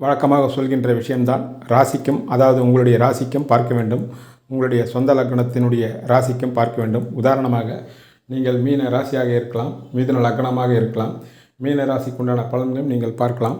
வழக்கமாக சொல்கின்ற விஷயம்தான் ராசிக்கும் அதாவது உங்களுடைய ராசிக்கும் பார்க்க வேண்டும். உங்களுடைய சொந்த லக்னத்தினுடைய ராசிக்கும் பார்க்க வேண்டும். உதாரணமாக நீங்கள் மீன ராசியாக இருக்கலாம் மிதுன லக்னமாக இருக்கலாம். மீன ராசிக்குண்டான பலன்களையும் நீங்கள் பார்க்கலாம்.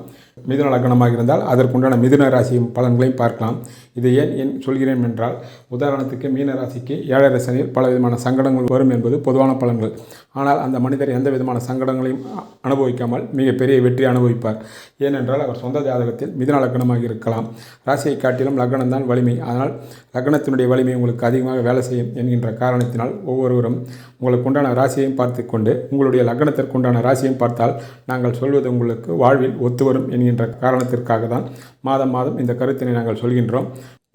மிதுன லக்னமாக இருந்தால் அதற்குண்டான மிதுன ராசியும் பலன்களையும் பார்க்கலாம். இது ஏன் ஏன் சொல்கிறேன் என்றால் உதாரணத்துக்கு மீன ராசிக்கு ஏழரை சனியில் பல விதமான சங்கடங்கள் வரும் என்பது பொதுவான பலன்கள். ஆனால் அந்த மனிதர் எந்த விதமான சங்கடங்களையும் அனுபவிக்காமல் மிகப்பெரிய வெற்றி அனுபவிப்பார். ஏனென்றால் அவர் சொந்த ஜாதகத்தில் மிதன லக்னமாக இருக்கலாம். ராசியை காட்டிலும் லக்னம் தான் வலிமை. அதனால் லக்னத்தினுடைய வலிமை உங்களுக்கு அதிகமாக வேலை செய்யும் என்கின்ற காரணத்தினால் ஒவ்வொருவரும் உங்களுக்கு உண்டான ராசியையும் பார்த்து கொண்டு உங்களுடைய லக்னத்திற்குண்டான ராசியையும் பார்த்தால் நாங்கள் சொல்வது உங்களுக்கு வாழ்வில் ஒத்து வரும் என்கின்ற காரணத்திற்காக தான் மாதம் மாதம் இந்த கருத்தினை நாங்கள் சொல்கின்றோம்.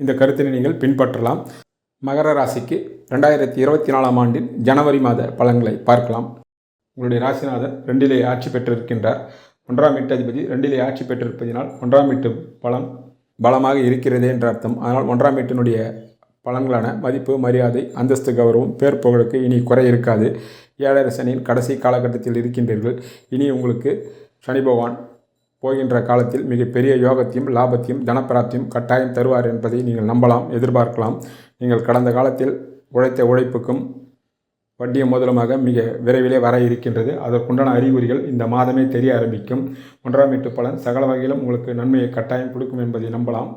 இந்த கருத்தினை நீங்கள் பின்பற்றலாம். மகர ராசிக்கு ரெண்டாயிரத்தி இருபத்தி நாலாம் ஆண்டின் ஜனவரி மாத பலன்களை பார்க்கலாம். உங்களுடைய ராசிநாதன் ரெண்டிலே ஆட்சி பெற்றிருக்கின்றார். ஒன்றாம் வீட்டதிபதி ரெண்டிலே ஆட்சி பெற்றிருப்பதினால் ஒன்றாம் வீட்டு பலம் பலமாக இருக்கிறதே என்ற அர்த்தம். அதனால் ஒன்றாம் வீட்டினுடைய பலன்களான மதிப்பு மரியாதை அந்தஸ்து கௌரவம் பேர் புகழுக்கு இனி குறை இருக்காது. ஏழரை சனியின் கடைசி காலகட்டத்தில் இருக்கின்றீர்கள். இனி உங்களுக்கு சனி பகவான் போகின்ற காலத்தில் மிகப்பெரிய யோகத்தையும் லாபத்தையும் தனப்பிராப்தியும் கட்டாயம் தருவார் என்பதை நீங்கள் நம்பலாம் எதிர்பார்க்கலாம். நீங்கள் கடந்த காலத்தில் உழைத்த உழைப்புக்கும் வட்டிய முதலுமாக மிக விரைவிலே வர இருக்கின்றது. அதற்குண்டான அறிகுறிகள் இந்த மாதமே தெரிய ஆரம்பிக்கும். ஒன்றாம் வீட்டு பலன் சகல வகையிலும் உங்களுக்கு நன்மையை கட்டாயம் கொடுக்கும் என்பதை நம்பலாம்.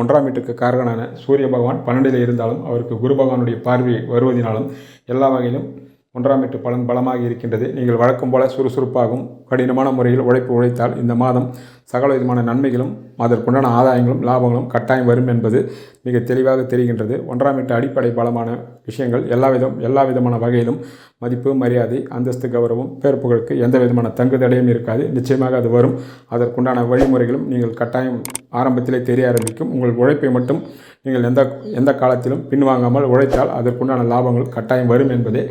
ஒன்றாம் வீட்டுக்கு காரகனான சூரிய பகவான் பன்னெண்டில் இருந்தாலும் அவருக்கு குரு பகவானுடைய பார்வை வருவதினாலும் எல்லா வகையிலும் ஒன்றாம் எட்டு பலன் பலமாக இருக்கின்றது. நீங்கள் வழக்கம் போல சுறுசுறுப்பாகவும் கடினமான முறையில் உழைப்பு உழைத்தால் இந்த மாதம் சகல விதமான நன்மைகளும் அதற்குண்டான ஆதாயங்களும் லாபங்களும் கட்டாயம் வரும் என்பது மிக தெளிவாக தெரிகின்றது. ஒன்றாம் எட்டு அடிப்படை பலமான விஷயங்கள் எல்லா விதம் எல்லா விதமான வகையிலும் மதிப்பு மரியாதை அந்தஸ்து கௌரவம் பேர் புகழுக்கு எந்த விதமான தங்கு தடையும் இருக்காது. நிச்சயமாக அது வரும். அதற்குண்டான வழிமுறைகளும் நீங்கள் கட்டாயம் ஆரம்பத்திலே தெரிய ஆரம்பிக்கும். உங்கள் உழைப்பை மட்டும் நீங்கள் எந்த எந்த காலத்திலும் பின்வாங்காமல் உழைத்தால் அதற்குண்டான லாபங்கள் கட்டாயம் வரும் என்பதே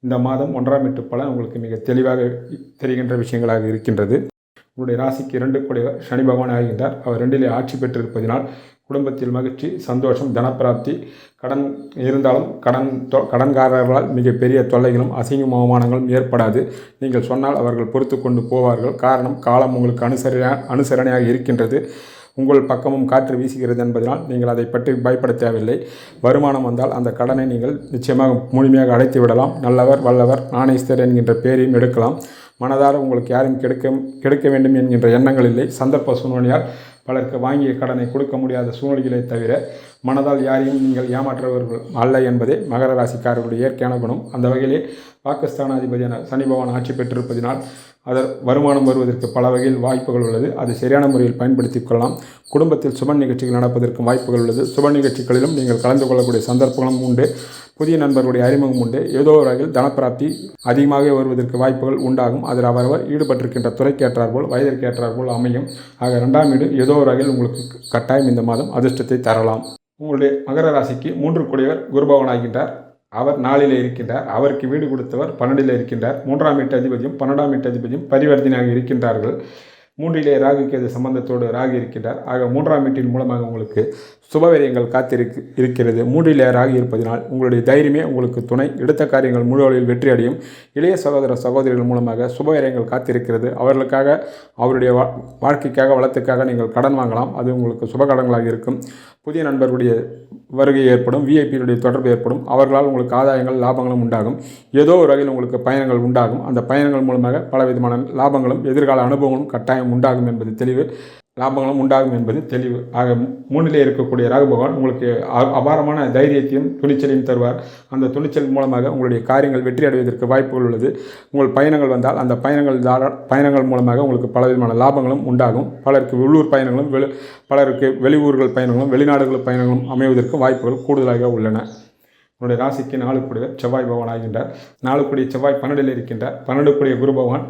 இந்த மாதம் ஒன்றாம் எட்டு பலன் உங்களுக்கு மிக தெளிவாக தெரிகின்ற விஷயங்களாக இருக்கின்றது. உங்களுடைய ராசிக்கு இரண்டு கூடிய சனி பகவான் ஆகின்றார். அவர் ரெண்டிலே ஆட்சி பெற்றிருப்பதினால் குடும்பத்தில் மகிழ்ச்சி சந்தோஷம் தனப்பிராப்தி கடன் இருந்தாலும் கடன் தொ- கடன்காரர்களால் மிகப்பெரிய தொல்லைகளும் அசிங்கம் அவமானங்களும் ஏற்படாது. நீங்கள் சொன்னால் அவர்கள் பொறுத்து கொண்டு போவார்கள். காரணம் காலம் உங்களுக்கு அனுசரண அனுசரணையாக இருக்கின்றது. உங்கள் பக்கமும் காற்று வீசுகிறது என்பதனால் நீங்கள் அதை பற்றி பயப்பட தேவையில்லை. வருமானம் வந்தால் அந்த கடனை நீங்கள் நிச்சயமாக முழுமையாக அடைத்து விடலாம். நல்லவர் வல்லவர் நாணேஸ்தர் என்கின்ற பேரையும் எடுக்கலாம். மனதார உங்களுக்கு யாரும் கெடுக்க கெடுக்க வேண்டும் என்கின்ற எண்ணங்கள் இல்லை. சந்தர்ப்ப சூழ்நிலையால் பலருக்கு வாங்கிய கடனை கொடுக்க முடியாத சூழ்நிலைகளை தவிர மனதால் யாரையும் நீங்கள் ஏமாற்றுபவர்கள் அல்ல என்பதே மகர ராசிக்காரர்களுடைய இயற்கையான குணம். அந்த வகையிலே பாகிஸ்தானாதிபதியான சனி பகவான் ஆட்சி பெற்றிருப்பதினால் அதர் வருமானம் வருவதற்கு பல வகையில் வாய்ப்புகள் உள்ளது. அது சரியான முறையில் பயன்படுத்திக் கொள்ளலாம். குடும்பத்தில் சுப நிகழ்ச்சிகள் நடப்பதற்கும் வாய்ப்புகள் உள்ளது. சுப நிகழ்ச்சிகளிலும் நீங்கள் கலந்து கொள்ளக்கூடிய சந்தர்ப்பங்களும் உண்டு. புதிய நண்பர்களுடைய அறிமுகம் உண்டு. ஏதோ ஒரு வகையில் தனப்பிராப்தி அதிகமாக வருவதற்கு வாய்ப்புகள் உண்டாகும். அதில் அவரவர் ஈடுபட்டிருக்கின்ற துறைக்கு ஏற்றாற்போல் வயதிற்கு ஏற்றாற்போல் அமையும். ஆக ரெண்டாம் வீடு ஏதோ ஒரு வகையில் உங்களுக்கு கட்டாயம் இந்த மாதம் அதிர்ஷ்டத்தை தரலாம். உங்களுடைய மகர ராசிக்கு மூன்று கூடியவர் குருபவன் ஆகின்றார் அவர் நாளில் இருக்கின்றார். அவருக்கு வீடு கொடுத்தவர் பன்னெண்டில் இருக்கின்றார். மூன்றாம் வீட்டு அதிபதியும் பன்னெண்டாம் வீட்டு அதிபதியும் பரிவர்த்தனையாக இருக்கின்றார்கள். மூன்றிலே ராகு கேது சம்பந்தத்தோடு ராகு இருக்கின்றார். ஆக மூன்றாம் வீட்டின் மூலமாக உங்களுக்கு சுபவிரயங்கள் காத்திருக்கு இருக்கிறது. மூன்றிலே ராகு இருப்பதினால் உங்களுடைய தைரியமே உங்களுக்கு துணை. எடுத்த காரியங்கள் முழு அளவில் வெற்றி அடையும். இளைய சகோதர சகோதரிகள் மூலமாக சுபவிரயங்கள் காத்திருக்கிறது. அவர்களுக்காக அவருடைய வா- வாழ்க்கைக்காக வளத்துக்காக நீங்கள் கடன் வாங்கலாம். அது உங்களுக்கு சுபகடங்களாக இருக்கும். புதிய நண்பர்களுடைய வருகை ஏற்படும் விஐபியுடைய தொடர்பு ஏற்படும். அவர்களால் உங்களுக்கு ஆதாயங்கள் லாபங்களும் உண்டாகும். ஏதோ ஒரு வகையில் உங்களுக்கு பயணங்கள் உண்டாகும். அந்த பயணங்கள் மூலமாக பல விதமான லாபங்களும் எதிர்கால அனுபவங்களும் கட்டாயம் உண்டாகும் என்பது தெளிவு. லாபங்களும் உண்டாகும் என்பது தெளிவு. ஆக மூணிலே இருக்கக்கூடிய ராகு பகவான் உங்களுக்கு அபாரமான தைரியத்தையும் துணிச்சலையும் தருவார். அந்த துணிச்சல் மூலமாக உங்களுடைய காரியங்கள் வெற்றி அடைவதற்கு வாய்ப்புகள் உள்ளது. உங்கள் பயணங்கள் வந்தால் அந்த பயணங்கள் தாரா பயணங்கள் மூலமாக உங்களுக்கு பலவிதமான லாபங்களும் உண்டாகும். பலருக்கு உள்ளூர் பயணங்களும் வெளி பலருக்கு வெளியூர்கள் பயணங்களும் வெளிநாடுகள் பயணங்களும் அமைவதற்கு வாய்ப்புகள் கூடுதலாக உள்ளன. உங்களுடைய ராசிக்கு நாலு கூடிய செவ்வாய் பகவான் ஆகின்றார். நாலு கூடிய செவ்வாய் பன்னெண்டில் இருக்கின்றார். பன்னெண்டு கூடிய குரு பகவான்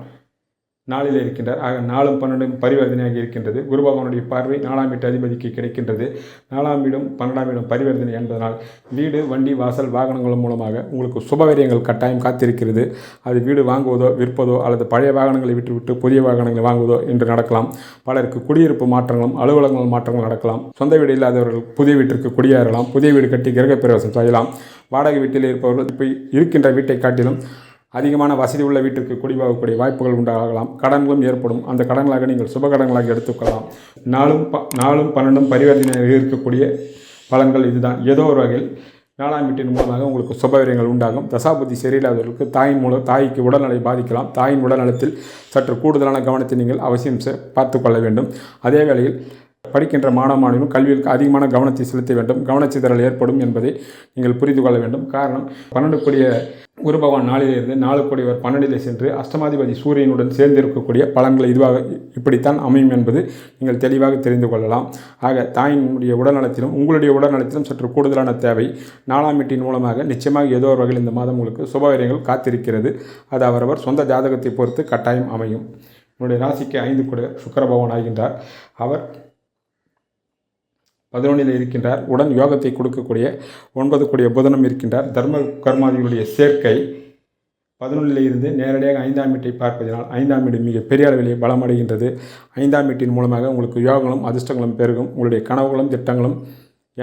நாளில் இருக்கின்றார். ஆக நாலும் பன்னெண்டும் பரிவர்த்தனையாக இருக்கின்றது. குரு பகவானுடைய பார்வை நாலாம் வீட்டு அதிபதிக்கு கிடைக்கின்றது. நாலாம் வீடும் பன்னெண்டாம் வீடும் பரிவர்த்தனை என்பதனால் வீடு வண்டி வாசல் வாகனங்கள் மூலமாக உங்களுக்கு சுபகாரியங்கள் கட்டாயம் காத்திருக்கிறது. அது வீடு வாங்குவதோ விற்பதோ அல்லது பழைய வாகனங்களை விட்டுவிட்டு புதிய வாகனங்களை வாங்குவதோ என்று நடக்கலாம். பலருக்கு குடியிருப்பு மாற்றங்களும் அலுவலகங்கள் மாற்றங்கள் நடக்கலாம். சொந்த வீடு இல்லாதவர்கள் புதிய வீட்டிற்கு குடியேறலாம். புதிய வீடு கட்டி கிரகப்பிரவேசம் செய்யலாம். வாடகை வீட்டில் இருப்பவர்கள் இப்போ இருக்கின்ற வீட்டை காட்டிலும் அதிகமான வசதி உள்ள வீட்டிற்கு குடிவாகக்கூடிய வாய்ப்புகள் உண்டாகலாம். கடன்களும் ஏற்படும். அந்த கடன்களாக நீங்கள் சுப கடன்களாக எடுத்துக்கொள்ளலாம் நாலும் ப நாலும் பன்னெண்டும் பரிவர்த்தனையாக இருக்கக்கூடிய பலன்கள் இதுதான். ஏதோ ஒரு வகையில் நாலாம் வீட்டின் மூலமாக உங்களுக்கு சுபவிரயங்கள் உண்டாகும். தசாபுத்தி சரியில்லாதவர்களுக்கு தாயின் மூலம் தாய்க்கு உடல்நிலை பாதிக்கலாம். தாயின் உடல்நலத்தில் சற்று கூடுதலான கவனத்தை நீங்கள் அவசியம் செ- பார்த்து கொள்ள வேண்டும். அதே வேளையில் படிக்கின்ற மாணவ மாணவியும் கல்வியில் அதிகமான கவனத்தை செலுத்த வேண்டும். கவனச்சிதறல் ஏற்படும் என்பதை நீங்கள் புரிந்து கொள்ள வேண்டும். காரணம் பன்னெண்டு கூடிய குரு பகவான் நாளிலிருந்து நாலு கூடியவர் பன்னெண்டிலே சென்று அஷ்டமாதிபதி சூரியனுடன் சேர்ந்திருக்கக்கூடிய பலன்கள் இதுவாக இப்படித்தான் அமையும் என்பது நீங்கள் தெளிவாக தெரிந்து கொள்ளலாம். ஆக தாயினுடைய உடல்நலத்திலும் உங்களுடைய உடல்நலத்திலும் சற்று கூடுதலான தேவை. நாலாம் வீட்டின் மூலமாக நிச்சயமாக ஏதோ ஒரு வகையில் இந்த மாதம் உங்களுக்கு சுபகாரியங்கள் காத்திருக்கிறது. அது அவரவர் சொந்த ஜாதகத்தை பொறுத்து கட்டாயம் அமையும். என்னுடைய ராசிக்கு ஐந்து கூட சுக்கர பகவான் ஆகின்றார். அவர் பதினொன்றில் இருக்கின்றார். உடன் யோகத்தை கொடுக்கக்கூடிய ஒன்பது கூடிய புதனம் இருக்கின்றார். தர்ம கர்மாதிகளுடைய சேர்க்கை பதினொன்றில் இருந்து நேரடியாக ஐந்தாம் வீட்டை பார்ப்பதனால் ஐந்தாம் வீடு மிக பெரிய அளவிலே பலமடைகின்றது. ஐந்தாம் வீட்டின் மூலமாக உங்களுக்கு யோகங்களும் அதிர்ஷ்டங்களும் பெருகும். உங்களுடைய கனவுகளும் திட்டங்களும்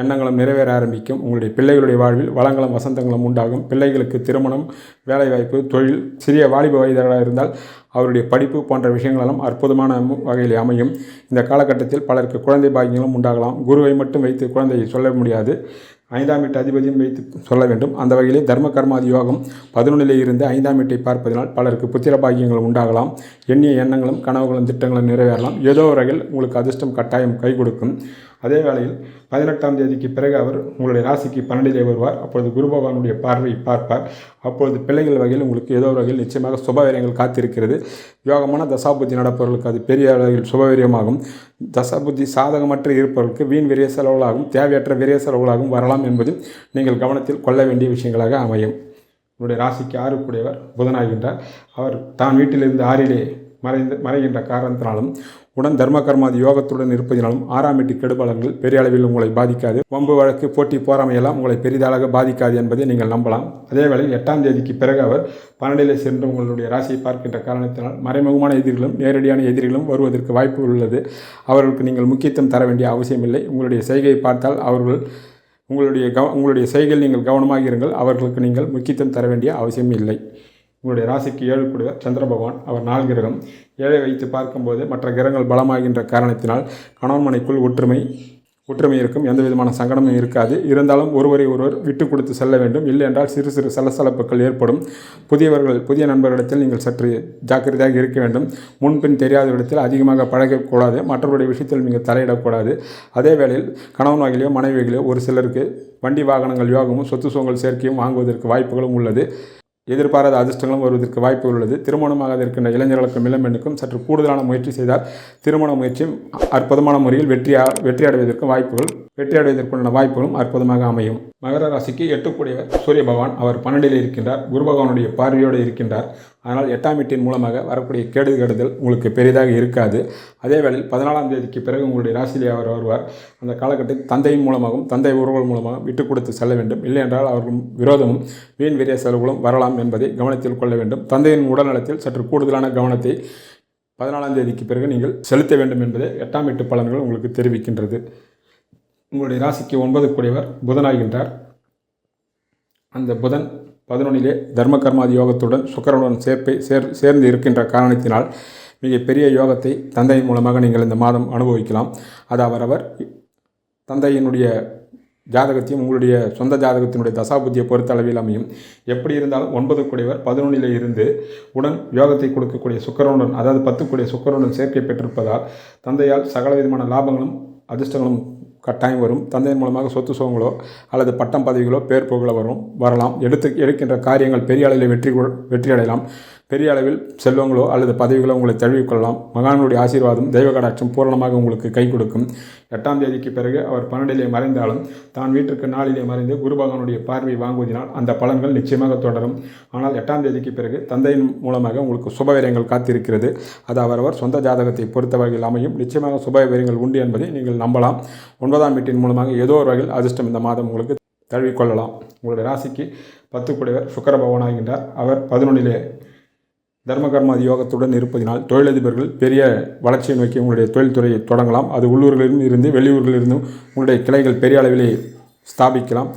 எண்ணங்களும் நிறைவேற ஆரம்பிக்கும். உங்களுடைய பிள்ளைகளுடைய வாழ்வில் வளங்களும் வசந்தங்களும் உண்டாகும். பிள்ளைகளுக்கு திருமணம் வேலைவாய்ப்பு தொழில் சிறிய வாலிப வயதாக இருந்தால் அவருடைய படிப்பு போன்ற விஷயங்களெல்லாம் அற்புதமான வகையில் அமையும். இந்த காலகட்டத்தில் பலருக்கு குழந்தை பாக்கியங்களும் உண்டாகலாம். குருவை மட்டும் வைத்து குழந்தையை சொல்ல முடியாது. ஐந்தாம் வீட்டு அதிபதியும் வைத்து சொல்ல வேண்டும். அந்த வகையிலே தர்ம கர்மாதி யோகம் பதினொன்றிலே இருந்து ஐந்தாம் வீட்டை பார்ப்பதனால் பலருக்கு புத்திர பாக்கியங்கள் உண்டாகலாம். எண்ணிய எண்ணங்களும் கனவுகளும் திட்டங்களும் நிறைவேறலாம். ஏதோ வகையில் உங்களுக்கு அதிர்ஷ்டம் கட்டாயம் கை கொடுக்கும். அதே வேளையில் பதினெட்டாம் தேதிக்கு பிறகு அவர் உங்களுடைய ராசிக்கு பன்னெண்டிலே வருவார். அப்பொழுது குரு பகவானுடைய பார்வை பார்ப்பார். அப்பொழுது பிள்ளைகள் வகையில் உங்களுக்கு ஏதோ ஒரு வகையில் நிச்சயமாக சுபவீரியங்கள் காத்திருக்கிறது. யோகமான தசாபுத்தி நடப்பவர்களுக்கு அது பெரிய அளவில் சுபவீரியமாகும் தசாபுத்தி சாதகமற்ற இருப்பவர்களுக்கு வீண் விரிய செலவுகளாகும் தேவையற்ற விரிய செலவுகளாகவும் வரலாம் என்பது நீங்கள் கவனத்தில் கொள்ள வேண்டிய விஷயங்களாக அமையும். உங்களுடைய ராசிக்கு ஆறு கூடியவர் புதனாகின்றார். அவர் தான் வீட்டிலிருந்து ஆறிலே மறைந்து மறைகின்ற காரணத்தினாலும் உடன் தர்ம கர்மாதி யோகத்துடன் இருப்பதினாலும் ஆறாம் எட்டு கெடுபலன்கள் பெரிய அளவில் உங்களை பாதிக்காது. வம்பு வழக்கு போட்டி போராமையெல்லாம் உங்களை பெரிதாக பாதிக்காது என்பதை நீங்கள் நம்பலாம். அதேவேளை எட்டாம் தேதிக்கு பிறகு அவர் பன்னெண்டிலே சென்று உங்களுடைய ராசியை பார்க்கின்ற காரணத்தினால் மறைமுகமான எதிரிகளும் நேரடியான எதிரிகளும் வருவதற்கு வாய்ப்பு உள்ளது. அவர்களுக்கு நீங்கள் முக்கியத்துவம் தர வேண்டிய அவசியமில்லை. உங்களுடைய செய்கையை பார்த்தால் அவர்கள் உங்களுடைய கவ உங்களுடைய செய்கையில் நீங்கள் கவனமாக இருங்கள். அவர்களுக்கு நீங்கள் முக்கியத்துவம் தர வேண்டிய அவசியம் இல்லை உங்களுடைய ராசிக்கு ஏழு கூடிய சந்திர பகவான் அவர் நாள் கிரகம். ஏழை வைத்து பார்க்கும்போது மற்ற கிரகங்கள் பலமாகின்ற காரணத்தினால் கணவன் மனைக்குள் ஒற்றுமை ஒற்றுமை இருக்கும். எந்த விதமான சங்கடமும் இருக்காது. இருந்தாலும் ஒருவரை ஒருவர் விட்டு கொடுத்து செல்ல வேண்டும். இல்லை என்றால் சிறு சிறு சலசலப்புகள் ஏற்படும். புதியவர்கள் புதிய நண்பர்களிடத்தில் நீங்கள் சற்று ஜாக்கிரதையாக இருக்க வேண்டும். முன்பின் தெரியாத இடத்தில் அதிகமாக பழகக்கூடாது. மற்றவருடைய விஷயத்தில் நீங்கள் தலையிடக்கூடாது. அதே வேளையில் கணவன் வகையிலோ மனைவி வகையிலோ ஒரு சிலருக்கு வண்டி வாகனங்கள் யோகமும் சொத்து சுகங்கள் சேர்க்கையும் வாங்குவதற்கு வாய்ப்புகளும் உள்ளது. எதிர்பாராத அதிர்ஷ்டங்களும் வருவதற்கு வாய்ப்பு உள்ளது. திருமணமாக இருக்கின்ற இளைஞர்களுக்கும் இளம்பெண்ணுக்கும் சற்று கூடுதலான முயற்சி செய்தால் திருமண முயற்சியும் அற்புதமான முறையில் வெற்றி வெற்றி வாய்ப்புகள் வெற்றி அடைவதற்குண்டான வாய்ப்புகளும் அற்புதமாக அமையும். மகர ராசிக்கு எட்டுக்கூடியவர் சூரிய பகவான். அவர் பன்னெண்டில் இருக்கின்றார். குரு பகவானுடைய பார்வையோடு இருக்கின்றார். அதனால் எட்டாம் வீட்டின் மூலமாக வரக்கூடிய கேடு கெடுதல் உங்களுக்கு பெரிதாக இருக்காது. அதே வேளையில் பதினாலாம் தேதிக்கு பிறகு உங்களுடைய ராசியிலே அவர் வருவார். அந்த காலகட்டத்தில் தந்தையின் மூலமாகவும் தந்தை உறவுகள் மூலமாகவும் விட்டு கொடுத்து செல்ல வேண்டும். இல்லை என்றால் அவர்களும் விரோதமும் வீண் விரிய செலவுகளும் வரலாம் என்பதை கவனத்தில் கொள்ள வேண்டும். தந்தையின் உடல்நலத்தில் சற்று கூடுதலான கவனத்தை பதினாலாம் தேதிக்கு பிறகு நீங்கள் செலுத்த வேண்டும் என்பதை எட்டாம் எட்டு பலன்கள் உங்களுக்கு தெரிவிக்கின்றது. உங்களுடைய ராசிக்கு ஒன்பது கூடியவர் புதனாகின்றார். அந்த புதன் பதினொன்னிலே தர்ம கர்மாதி யோகத்துடன் சுக்கரனுடன் சேர்ப்பை சேர் சேர்ந்து இருக்கின்ற காரணத்தினால் மிகப்பெரிய யோகத்தை தந்தையின் மூலமாக நீங்கள் இந்த மாதம் அனுபவிக்கலாம். அது அவரவர் தந்தையினுடைய ஜாதகத்தையும் உங்களுடைய சொந்த ஜாதகத்தினுடைய தசாபுத்தியை பொறுத்த அளவில் அமையும். எப்படி இருந்தாலும் ஒன்பது கூடியவர் பதினொன்றில் இருந்து உடன் யோகத்தை கொடுக்கக்கூடிய சுக்கரனுடன் அதாவது பத்து கூடிய சுக்கரனுடன் சேர்க்கை பெற்றிருப்பதால் தந்தையால் சகல விதமான லாபங்களும் அதிர்ஷ்டங்களும் கட்டாயம் வரும். தந்தையின் மூலமாக சொத்து சுகங்களோ அல்லது பட்டம் பதவிகளோ பேர் புகழோ வரும். வரலாம். எடுத்து எடுக்கின்ற காரியங்கள் பெரிய அளவில் வெற்றி வெற்றி அடையலாம் பெரிய அளவில் செல்வங்களோ அல்லது பதவிகளோ உங்களை தழுவிக்கொள்ளலாம். மகான்களுடைய ஆசீர்வாதம் தெய்வ கடாட்சம் பூரணமாக உங்களுக்கு கை கொடுக்கும். எட்டாம் தேதிக்கு பிறகு அவர் பன்னெண்டிலே மறைந்தாலும் தான் வீட்டிற்கு நாளிலே மறைந்து குரு பகவானுடைய பார்வை வாங்குவதினால் அந்த பலன்கள் நிச்சயமாக தொடரும். ஆனால் எட்டாம் தேதிக்கு பிறகு தந்தையின் மூலமாக உங்களுக்கு சுபவீரங்கள் காத்திருக்கிறது. அது அவரவர் சொந்த ஜாதகத்தை பொறுத்த வகையில் அமையும். நிச்சயமாக சுபவீரங்கள் உண்டு என்பதை நீங்கள் நம்பலாம். ஒன்பதாம் வீட்டின் மூலமாக ஏதோ ஒரு வகையில் அதிர்ஷ்டம் இந்த மாதம் உங்களுக்கு தழுவிக்கொள்ளலாம். உங்களுடைய ராசிக்கு பத்து குடைவர் சுக்கர பகவானாகின்றார் அவர் பதினொன்றிலே தர்மகர்மாதி யோகத்துடன் இருப்பதினால் தொழிலதிபர்கள் பெரிய வளர்ச்சியை நோக்கி உங்களுடைய தொழில்துறையை தொடங்கலாம். அது உள்ளூர்களிலும் இருந்து வெளியூர்களிலிருந்தும் உங்களுடைய கிளைகள் பெரிய அளவிலே ஸ்தாபிக்கலாம்.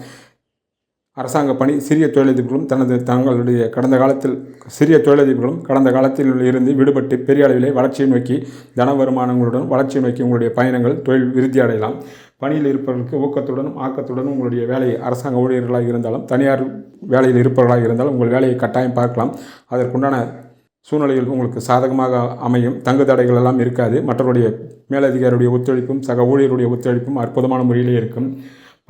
அரசாங்க பணி சிறிய தொழிலதிபர்களும் தனது தங்களுடைய கடந்த காலத்தில் சிறிய தொழிலதிபர்களும் கடந்த காலத்தில் இருந்து விடுபட்டு பெரிய அளவிலே வளர்ச்சியை நோக்கி தன வருமானங்களுடன் வளர்ச்சியை நோக்கி உங்களுடைய பயணங்கள் தொழில் விருத்தி அடையலாம். பணியில் இருப்பவர்களுக்கு ஊக்கத்துடனும் ஆக்கத்துடனும் உங்களுடைய வேலையை அரசாங்க ஊழியர்களாக இருந்தாலும் தனியார் வேலையில் இருப்பவர்களாக இருந்தாலும் உங்கள் வேலையை கட்டாயம் பார்க்கலாம். அதற்குண்டான சூழ்நிலைகள் உங்களுக்கு சாதகமாக அமையும். தங்கு தடைகள் எல்லாம் இருக்காது. மற்றவருடைய மேலதிகாரியுடைய ஒத்துழைப்பும் சக ஊழியருடைய ஒத்துழைப்பும் அற்புதமான முறையிலே இருக்கும்.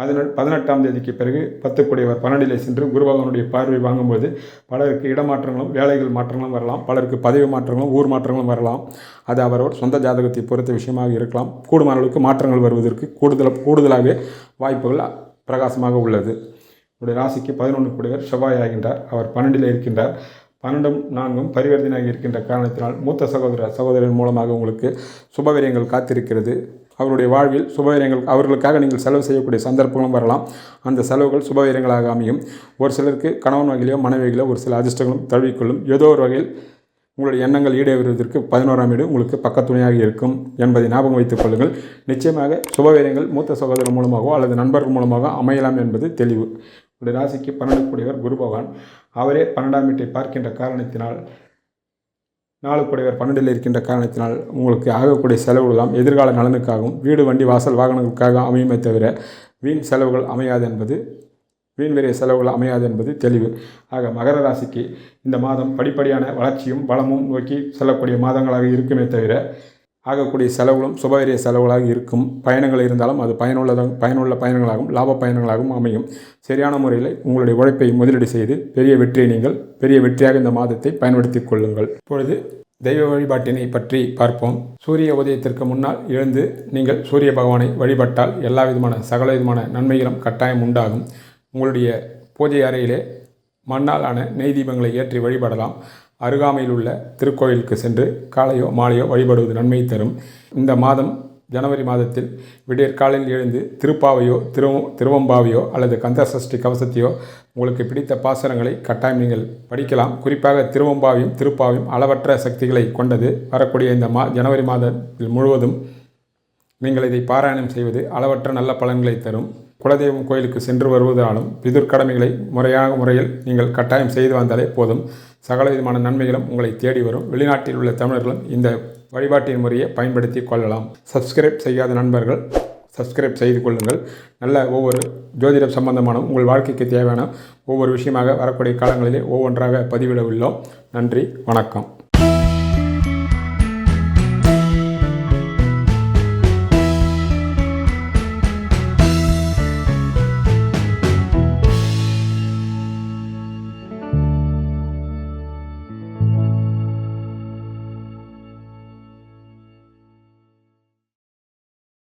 பதினெட் பதினெட்டாம் தேதிக்கு பிறகு பத்துக்குடையவர் பன்னெண்டிலே சென்று குருபகவனுடைய பார்வை வாங்கும்போது பலருக்கு இடமாற்றங்களும் வேலைகள் மாற்றங்களும் வரலாம். பலருக்கு பதவி மாற்றங்களும் ஊர் மாற்றங்களும் வரலாம். அது அவரவர் சொந்த ஜாதகத்தை பொறுத்த விஷயமாக இருக்கலாம். கூடுமான அளவுக்கு மாற்றங்கள் வருவதற்கு கூடுதல் கூடுதலாகவே வாய்ப்புகள் பிரகாசமாக உள்ளது. உடைய ராசிக்கு பதினொன்று கூடியவர் செவ்வாய் ஆகின்றார். அவர் பன்னெண்டில் இருக்கின்றார். பன்னெண்டும் நான்கும் பரிவர்த்தனையாக இருக்கின்ற காரணத்தினால் மூத்த சகோதர சகோதரன் மூலமாக உங்களுக்கு சுபவீரியங்கள் காத்திருக்கிறது. அவருடைய வாழ்வில் சுபவீரங்கள் அவர்களுக்காக நீங்கள் செலவு செய்யக்கூடிய சந்தர்ப்பங்களும் வரலாம். அந்த செலவுகள் சுபவீரங்களாக அமையும். ஒரு சிலருக்கு கணவன் வகையிலோ மனைவிகளோ ஒரு சில அதிர்ஷ்டங்களும் தழுவிக்கொள்ளும். ஏதோ ஒரு வகையில் உங்களுடைய எண்ணங்கள் ஈடேறுவதற்கு பதினோராம் வீடு உங்களுக்கு பக்கத்துணையாக இருக்கும் என்பதை ஞாபகம் வைத்துக் கொள்ளுங்கள். நிச்சயமாக சுபவீரங்கள் மூத்த சகோதரர் மூலமாகவோ அல்லது நண்பர்கள் மூலமாக அமையலாம் என்பது தெளிவு. உங்களுடைய ராசிக்கு பன்னெண்டு கூடியவர் குரு பகவான். அவரே பன்னெண்டாம் வீட்டை பார்க்கின்ற காரணத்தினால் நாளுக்குடையவர் பன்னெண்டில் இருக்கின்ற காரணத்தினால் உங்களுக்கு ஆகக்கூடிய செலவுகளெல்லாம் எதிர்கால நலனுக்காகவும் வீடு வண்டி வாசல் வாகனங்களுக்காக அமையுமே தவிர வீண் செலவுகள் அமையாது என்பது வீண் விரைய செலவுகள் அமையாது என்பது தெளிவு. ஆக மகர ராசிக்கு இந்த மாதம் படிப்படியான வளர்ச்சியும் வளமும் நோக்கி செல்லக்கூடிய மாதங்களாக இருக்குமே தவிர ஆகக்கூடிய செலவுகளும் சுபவரிய செலவுகளாக இருக்கும். பயணங்கள் இருந்தாலும் அது பயனுள்ளதாக பயனுள்ள பயணங்களாகவும் லாப பயணங்களாகவும் அமையும். சரியான முறையில் உங்களுடைய உழைப்பை முதலீடு செய்து பெரிய வெற்றியை நீங்கள் பெரிய வெற்றியாக இந்த மாதத்தை பயன்படுத்திக் கொள்ளுங்கள். இப்பொழுது தெய்வ வழிபாட்டினை பற்றி பார்ப்போம். சூரிய உதயத்திற்கு முன்னால் எழுந்து நீங்கள் சூரிய பகவானை வழிபட்டால் எல்லா விதமான சகல விதமான நன்மைகளும் கட்டாயம் உண்டாகும். உங்களுடைய பூஜை அறையிலே மண்ணால் ஆன நெய் தீபங்களை ஏற்றி வழிபடலாம். அருகாமையில் உள்ள திருக்கோயிலுக்கு சென்று காலையோ மாலையோ வழிபடுவது நன்மை தரும். இந்த மாதம் ஜனவரி மாதத்தில் விடியற் காலையில் எழுந்து திருப்பாவையோ திரு திருவம்பாவையோ அல்லது கந்த சஷ்டி கவசத்தையோ உங்களுக்கு பிடித்த பாசனங்களை கட்டாயம் நீங்கள் படிக்கலாம். குறிப்பாக திருவம்பாவையும் திருப்பாவையும் அளவற்ற சக்திகளை கொண்டது வரக்கூடிய இந்த மா ஜனவரி மாதத்தில் முழுவதும் நீங்கள் இதை பாராயணம் செய்வது அளவற்ற நல்ல பலன்களை தரும். குலதெய்வம் கோயிலுக்கு சென்று வருவதாலும் பிதுர் கடமைகளை முறையான முறையில் நீங்கள் கட்டாயம் செய்து வந்தாலே போதும். சகல விதமான நன்மைகளும் உங்களை தேடி வரும். வெளிநாட்டில் உள்ள தமிழர்களும் இந்த வழிபாட்டின் முறையை பயன்படுத்தி கொள்ளலாம். சப்ஸ்கிரைப் செய்யாத நண்பர்கள் சப்ஸ்கிரைப் செய்து கொள்ளுங்கள். நல்ல ஒவ்வொரு ஜோதிடம் சம்பந்தமான உங்கள் வாழ்க்கைக்கு தேவையான ஒவ்வொரு விஷயமாக வரக்கூடிய காலங்களிலே ஒவ்வொன்றாக பதிவிட உள்ளோம். நன்றி வணக்கம்.